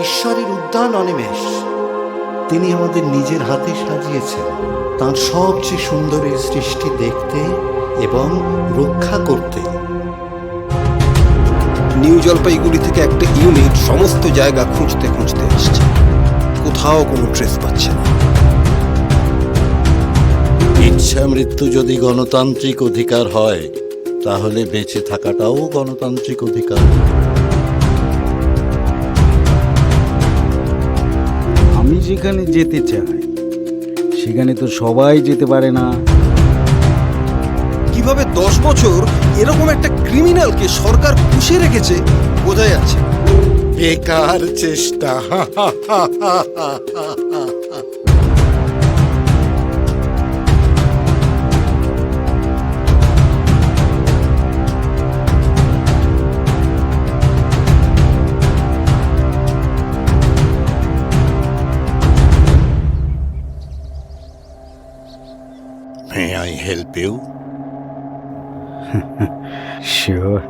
ঈশ্বরের উদ্যান অনিমেষ। তিনি আমাদের নিজের হাতে সাজিয়েছেন। তার সবচেয়ে সুন্দর এই সৃষ্টি দেখতে এবং রক্ষা করতে। নিউ জলপাইগুড়ি থেকে একটা ইউনিট সমস্ত জায়গা খুঁজতে খুঁজতে এসছে। কোথাও কোনো ট্রেস পাচ্ছে না। ইচ্ছা মৃত্যু যদি গণতান্ত্রিক অধিকার হয় তাহলে বেঁচে থাকাটাও গণতান্ত্রিক অধিকার। আমি যেখানে যেতে চাই সেখানে তো সবাই যেতে পারে না কীভাবে দশ বছর এরকম একটা ক্রিমিনালকে সরকার পুষে রেখেছে বোঝা যাচ্ছে। বেকার চেষ্টা May I help you? sure.